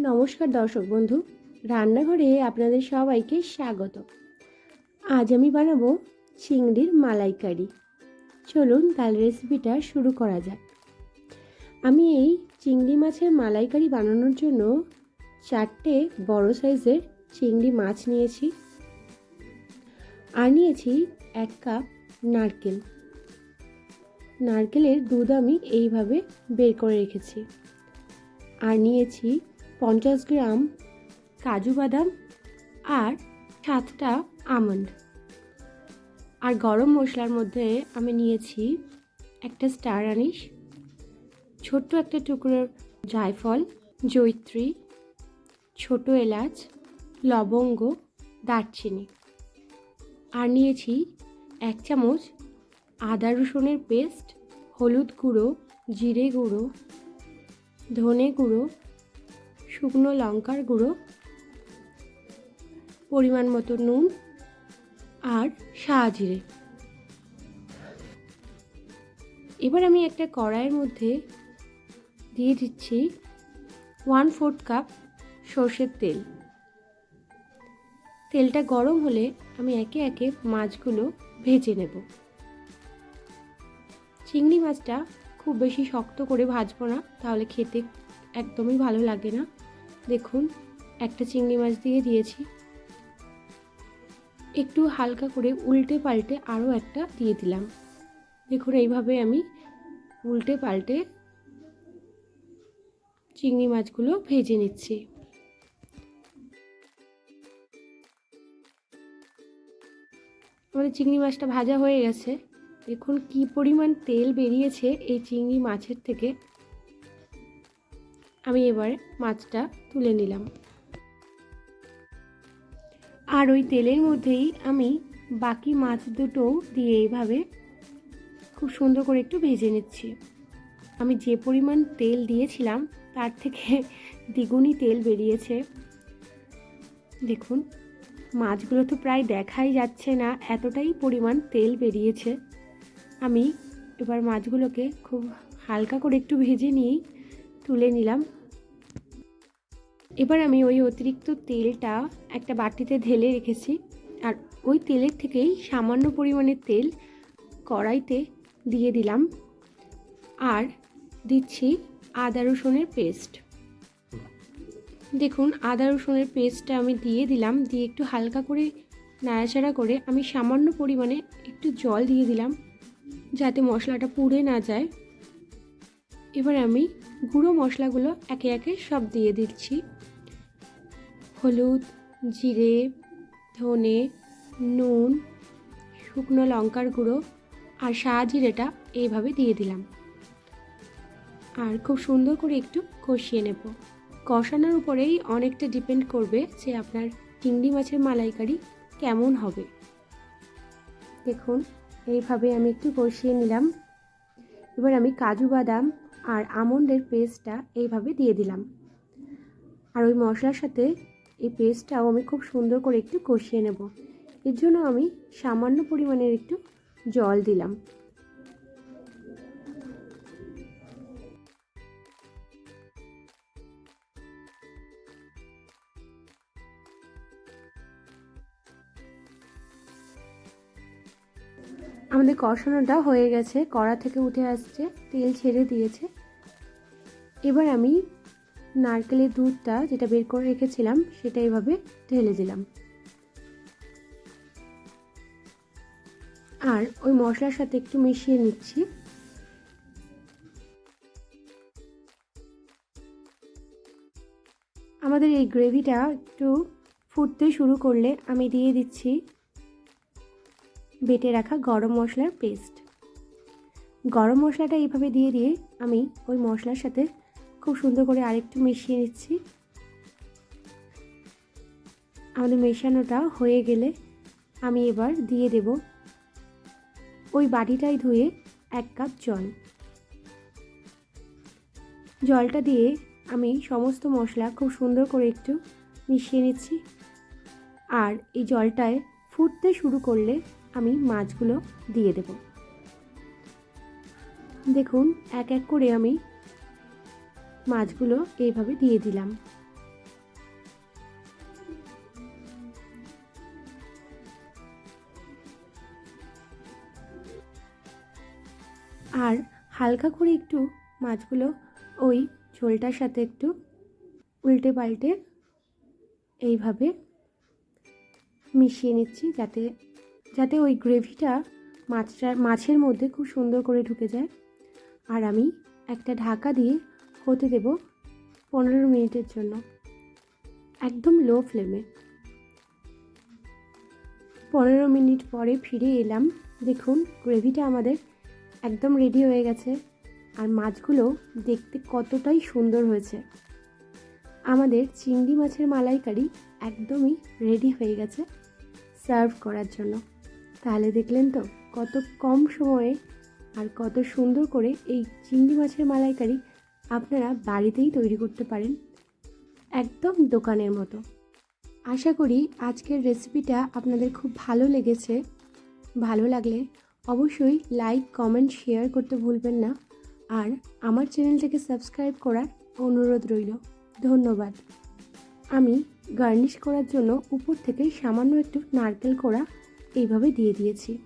নমস্কার দর্শক বন্ধু, রান্নাঘরে আপনাদের সবাইকে স্বাগত। আজ আমি বানাবো চিংড়ির মালাইকারি। চলুন তাহলে রেসিপিটা শুরু করা যাক। আমি এই চিংড়ি মাছের মালাইকারি বানানোর জন্য চারটে বড় সাইজের চিংড়ি মাছ নিয়েছি আর নিয়েছি এক কাপ নারকেল। নারকেলের দুধ আমি এইভাবে বের করে রেখেছি। আর নিয়েছি পঞ্চাশ গ্রাম কাজু বাদাম আর সাতটা আমন্ড। আর গরম মশলার মধ্যে আমি নিয়েছি একটা স্টার আনিস, ছোট্ট একটা টুকরোর জায়ফল, জৈত্রী, ছোট এলাচ, লবঙ্গ, দারচিনি। আর নিয়েছি এক চামচ আদা রসুনের পেস্ট, হলুদ গুঁড়ো, জিরে গুঁড়ো, ধনে গুঁড়ো শুকনো লঙ্কার গুঁড়ো, পরিমাণ মতো নুন আর জিরে। এবার আমি একটা কড়াইয়ের মধ্যে দিয়ে দিচ্ছি ওয়ান ফোর্থ কাপ সর্ষের তেল। তেলটা গরম হলে আমি একে একে মাছগুলো ভেজে নেব। চিংড়ি মাছটা খুব বেশি শক্ত করে ভাজবো না, তাহলে খেতে একদমই ভালো লাগে না। দেখুন, একটা চিংড়ি মাছ দিয়ে দিয়েছি। একটু হালকা করে উল্টে পাল্টে আরও একটা দিয়ে দিলাম। দেখুন, এইভাবে আমি উল্টে পাল্টে চিংড়ি মাছগুলো ভেজে নিচ্ছি। আমাদের চিংড়ি মাছটা ভাজা হয়ে গেছে। দেখুন, কি পরিমাণ তেল বেরিয়েছে এই চিংড়ি মাছের থেকে। আমি এবার মাছটা তুলে নিলাম। আর ওই তেলের মধ্যেই আমি বাকি মাছ দুটোও দিয়ে এইভাবে খুব সুন্দর করে একটু ভেজে নিচ্ছি। আমি যে পরিমাণ তেল দিয়েছিলাম, তার থেকে দ্বিগুণই তেল বেরিয়েছে। দেখুন, মাছগুলো তো প্রায় দেখাই যাচ্ছে না, এতটাই পরিমাণ তেল বেরিয়েছে। আমি এবার মাছগুলোকে খুব হালকা করে একটু ভেজে নিয়েই তুলে নিলাম। এবার আমি ওই অতিরিক্ত তেলটা একটা বাটিতে ঢেলে রেখেছি। আর ওই তেলের থেকেই সামান্য পরিমাণে তেল কড়াইতে দিয়ে দিলাম। আর দিচ্ছি আদা রসুনের পেস্ট। দেখুন, আদা রসুনের পেস্টটা আমি দিয়ে দিলাম। দিয়ে একটু হালকা করে নাড়াচাড়া করে আমি সামান্য পরিমাণে একটু জল দিয়ে দিলাম, যাতে মশলাটা পুড়ে না যায়। এবার আমি গুঁড়ো মশলাগুলো একে একে সব দিয়ে দিচ্ছি। হলুদ, জিরে, ধনে, নুন, শুকনো লঙ্কার গুঁড়ো আর জিরেটা এইভাবে দিয়ে দিলাম। আর খুব সুন্দর করে একটু কষিয়ে নেব। কষানোর উপরেই অনেকটা ডিপেন্ড করবে যে আপনার চিংড়ি মাছের মালাইকারি কেমন হবে। দেখুন, এইভাবে আমি একটু কষিয়ে নিলাম। এবার আমি কাজু বাদাম আর আমন্ডের পেস্টটা এইভাবে দিয়ে দিলাম। আর ওই মশলার সাথে এই পেস্টটাও আমি খুব সুন্দর করে একটু কষিয়ে নেব। এর জন্য আমি সামান্য পরিমাণের একটু জল দিলাম। আমাদের কষানোটা হয়ে গেছে, কড়া থেকে উঠে আসছে, তেল ছেড়ে দিয়েছে। এবার আমি নারকেলের দুধটা যেটা বের করে রেখেছিলাম, সেটা এভাবে ঢেলে দিলাম। আর ওই মশলার সাথে একটু মিশিয়ে নিচ্ছি। আমাদের এই গ্রেভিটা একটু ফুটতে শুরু করলে আমি দিয়ে দিচ্ছি বেটে রাখা গরম মশলার পেস্ট। গরম মশলাটা এইভাবে দিয়ে দিয়ে আমি ওই মশলার সাথে খুব সুন্দর করে আরেকটু মিশিয়ে নিচ্ছি। আমাদের মেশানোটা হয়ে গেলে আমি এবার দিয়ে দেব ওই বাটিটাই ধুয়ে এক কাপ জল। জলটা দিয়ে আমি সমস্ত মশলা খুব সুন্দর করে একটু মিশিয়ে নিচ্ছি। আর এই জলটায় ফুটতে শুরু করলে আমি মাছগুলো দিয়ে দেব। দেখুন, এক এক করে আমি মাছগুলো এইভাবে দিয়ে দিলাম। আর হালকা করে একটু মাছগুলো ওই ঝোলটার সাথে একটু উল্টে পাল্টে এইভাবে মিশিয়ে নিচ্ছি যাতে যাতে ওই গ্রেভিটা মাছটা, মাছের মধ্যে খুব সুন্দর করে ঢুকে যায়। আর আমি একটা ঢাকা দিয়ে হতে দেব পনেরো মিনিটের জন্য। একদম লো ফ্লেমে। পনেরো মিনিট পরে ফিরে এলাম। দেখুন, গ্রেভিটা আমাদের একদম রেডি হয়ে গেছে। আর মাছগুলো দেখতে কতটাই সুন্দর হয়েছে। আমাদের চিংড়ি মাছের মালাইকারি একদমই রেডি হয়ে গেছে সার্ভ করার জন্য। তাহলে দেখলেন তো, কত কম সময়ে আর কত সুন্দর করে এই চিংড়ি মাছের মালাইকারি আপনারা বাড়িতেই তৈরি করতে পারেন একদম দোকানের মতো। আশা করি আজকের রেসিপিটা আপনাদের খুব ভালো লেগেছে। ভালো লাগলে অবশ্যই লাইক কমেন্ট শেয়ার করতে ভুলবেন না। আর আমার চ্যানেলটাকে সাবস্ক্রাইব করার অনুরোধ রইল। ধন্যবাদ। আমি গার্নিশ করার জন্য উপর থেকে সামান্য একটু নারকেল কোড়া এইভাবে দিয়ে দিয়েছি।